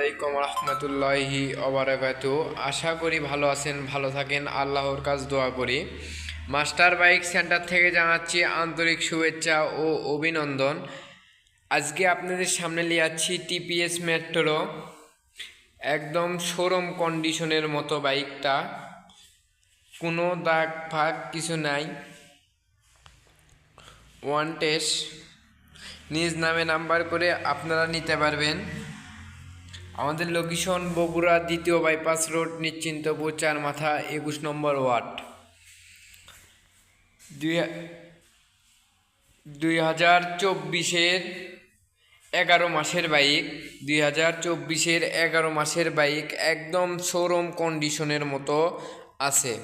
আলাইকুম রহমতুল্লাহি অবরাকাত আশা করি ভালো আছেন, ভালো থাকেন। আল্লাহর কাজ দোয়া করি। মাস্টার বাইক সেন্টার থেকে জানাচ্ছি আন্তরিক শুভেচ্ছা ও অভিনন্দন। আজকে আপনাদের সামনে নিয়ে যাচ্ছি টিপিএস মেট্রো। একদম শোরুম কন্ডিশনের মতো বাইকটা। কোনো দাগ ফাগ কিছু নাই। One test. নিজ নামে নাম্বার করে আপনারা নিতে পারবেন। আমাদের লোকেশন বগুড়া দ্বিতীয় বাইপাস রোড নিশ্চিন্তপুর চার মাথা একুশ নম্বর ওয়ার্ড। দুই দুই হাজার চব্বিশের এগারো মাসের বাইক দুই হাজার চব্বিশের এগারো মাসের বাইক একদম শোরুম কন্ডিশনের মতো আছে।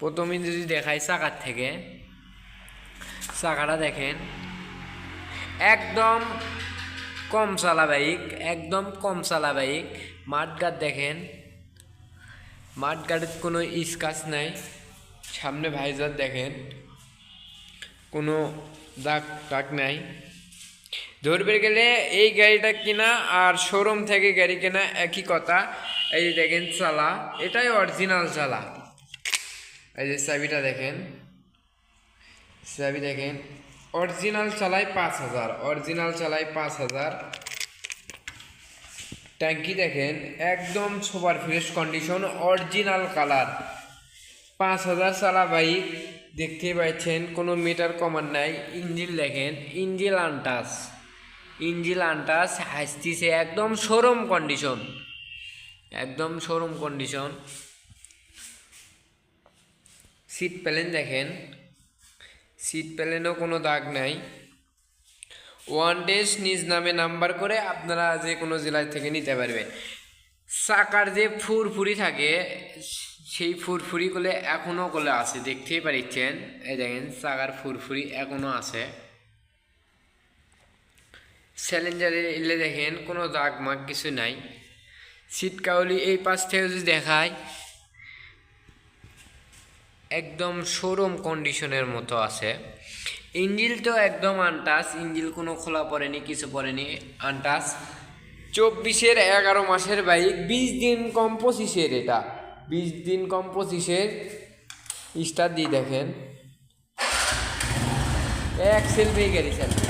প্রথমে যদি দেখাই চাকার থেকে, চাকাটা দেখেন। একদম কম চালা বাইক একদম কম চালা বাইক মাঠগাট দেখেন। মাঠগাটের কোনো স্কাচ নাই। সামনে ভাইজার দেখেন। কোনো দাগ টাক নাই। ধরবে গেলে এই গাড়িটা কিনা আর শোরুম থেকে গাড়ি কেনা একই কথা। এই যে দেখেন চালা, এটাই অরিজিনাল চালা। এই যে চাবিটা দেখেন। চাবি দেখেন। অরিজিনাল চালাই পাঁচ হাজার, অরিজিনাল চালাই পাঁচ হাজার। ট্যাঙ্কি দেখেন, একদম super fresh condition, original colour. পাঁচ হাজার চালা বাইক দেখতে পাচ্ছেন, কোনো মিটার কমান নাই। ইঞ্জিন দেখেন, ইঞ্জিল আনটাস। ইঞ্জিল আনটাস, হাসতিছে, একদম শোরুম কন্ডিশন। একদম শোরুম কন্ডিশন। সিট প্যালেন দেখেন সিট প্যালেনও কোনো দাগ নাই। ওয়ান ডেজ নিজ নামে নাম্বার করে আপনারা যে কোনো জেলায় থেকে নিতে পারবেন। চাকার যে ফুরফুরি থাকে, সেই ফুরফুরি করলে এখনও করলে আছে, দেখতেই পারিচ্ছেন। এই দেখেন, চাকার ফুরফুরি এখনও আছে। স্যালেঞ্জারে এলে দেখেন কোনো দাগ মাগ কিছু নাই। সিট কাউলি এই পাশ থেকে যদি দেখায় একদম শোরুম কন্ডিশনের মতো আছে। ইঞ্জিল তো একদম আনটাস ইঞ্জিল কোনো খোলা পড়েনি, কিছু পড়েনি আনটাস চব্বিশের এগারো মাসের বাইক, বিশ দিন কম পঁচিশের এটা। বিশ দিন কম পঁচিশের স্টার দিয়ে দেখেন। এক সেলফি গাড়ি সেলফি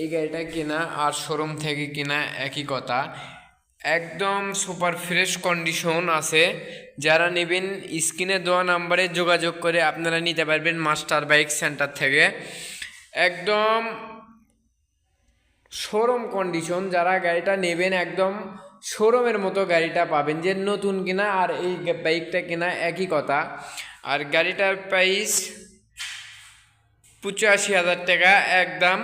এই গাড়িটা কেনা আর শোরুম থেকে কেনা একই কথা। একদম সুপার ফ্রেশ কন্ডিশন আছে। যারা নেবেন, স্ক্রিনে দেওয়া নাম্বারে যোগাযোগ করে আপনারা নিতে পারবেন মাস্টার বাইক সেন্টার থেকে। একদম শোরুম কন্ডিশন যারা গাড়িটা নেবেন, একদম শোরুমের মতো গাড়িটা পাবেন যে নতুন কিনা আর এই বাইকটা কেনা একই কথা। আর গাড়িটার প্রাইস পঁচাশি হাজার টাকা, একদম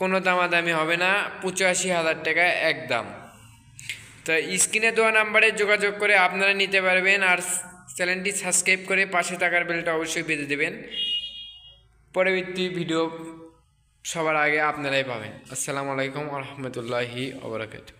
কোনো দামাদামি হবে না, পঁচাশি হাজার টাকা একদম। তো স্ক্রিনে দেওয়া নাম্বারে যোগাযোগ করে আপনারা নিতে পারবেন আর চ্যানেলটি সাবস্ক্রাইব করে পাশে থাকার বেলটা অবশ্যই বেঁধে দেবেন। পরবর্তী ভিডিও সবার আগে আপনারাই পাবেন। আসসালামু আলাইকুম রহমতুল্লাহি ওবরাকাতু